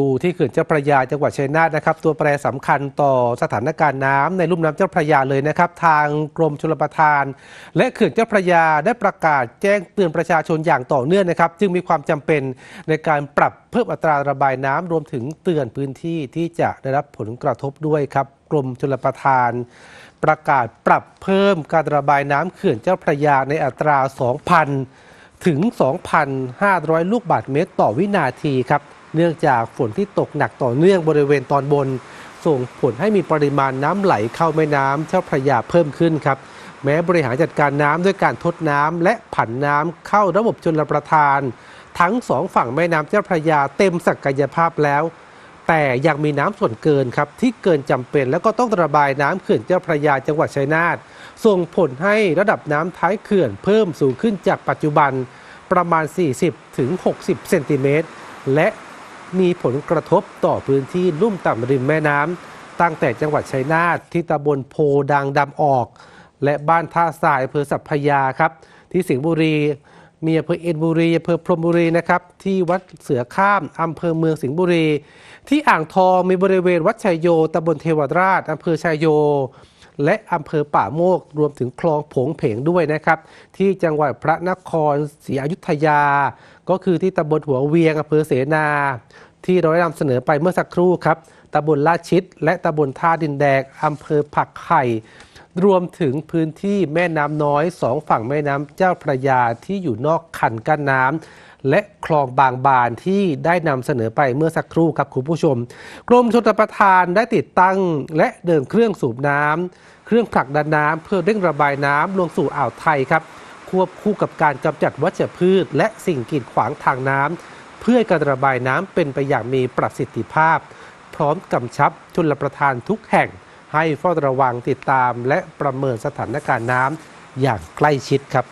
ดูที่เขื่อนเจ้าพระยาจังหวัดชัยนาทนะครับตัวแปรสำคัญต่อสถานการณ์น้ำในลุ่มน้ำเจ้าพระยาเลยนะครับ ทางกรมชลประทาน และเขื่อนเจ้าพระยาได้ประกาศแจ้งเตือนประชาชนอย่างต่อเนื่องนะครับ จึงมีความจำเป็นในการปรับเพิ่มอัตราระบายน้ำรวมถึงเตือนพื้นที่ที่จะได้รับผลกระทบด้วยครับกรมชลประทาน ประกาศปรับเพิ่มการระบายน้ำเขื่อนเจ้าพระยาในอัตรา 2,000 ถึง 2,500 ลูกบาศก์เมตร ต่อวินาทีครับ เนื่องจากฝนที่ตกหนักต่อเนื่องบริเวณตอนบน ส่งผลให้มีปริมาณน้ำไหลเข้าแม่น้ำเจ้าพระยาเพิ่มขึ้นครับ แม้บริหารจัดการน้ำด้วยการทดน้ำและผันน้ำเข้าระบบชนประทาน ทั้งสองฝั่งแม่น้ำเจ้าพระยาเต็มศักยภาพแล้ว แต่ยังมีน้ำส่วนเกินครับที่เกินจำเป็นแล้วก็ต้องระบายน้ำเขื่อนเจ้าพระยาจังหวัดชัยนาทส่งผลให้ระดับน้ำท้ายเขื่อนเพิ่มสูงขึ้นจากปัจจุบันประมาณ 40ถึง60 เซนติเมตร และ มีผลกระทบต่อพื้นที่ลุ่มต่ำริมแม่น้ำตั้งแต่จังหวัดชัยนาทที่ตำบลโพดังดำออก และบ้านท่าทรายอำเภอสัพพยาครับ ที่สิงห์บุรีมีอำเภอเอ็นบุรีอำเภอพรมบุรีนะครับที่วัดเสือข้ามอำเภอเมืองสิงห์บุรี ที่อ่างทองมีบริเวณวัดชัยโยตำบลเทวราชอำเภอชัยโย และอำเภอป่าโมก รวมถึงคลองผงเพงด้วยนะครับ ที่จังหวัดพระนครศรีอยุธยา ก็คือที่ตำบลหัวเวียงอำเภอเสนา ที่เราได้นำเสนอไปเมื่อสักครู่ครับตำบลลาชิด และตำบลท่าดินแดงอำเภอผักไข่รวมถึงพื้นที่แม่น้ำน้อยสองฝั่งแม่น้ำเจ้าพระยาที่อยู่นอกคันกั้นน้ำ และคลองบางบานที่ได้นำเสนอไปเมื่อสักครู่ครับคุณผู้ชม กรมชลประทานได้ติดตั้งและเดินเครื่องสูบน้ำเครื่องผลักดันน้ำเพื่อเร่งระบายน้ำลงสู่อ่าวไทยครับ ควบคู่กับการกำจัดวัชพืช และสิ่งกีดขวางทางน้ำเพื่อการระบายน้ำเป็นไปอย่างมีประสิทธิภาพ พร้อมกำชับชลประทานทุกแห่ง ให้เฝ้าระวังติดตาม และประเมินสถานการณ์น้ำอย่างใกล้ชิดครับ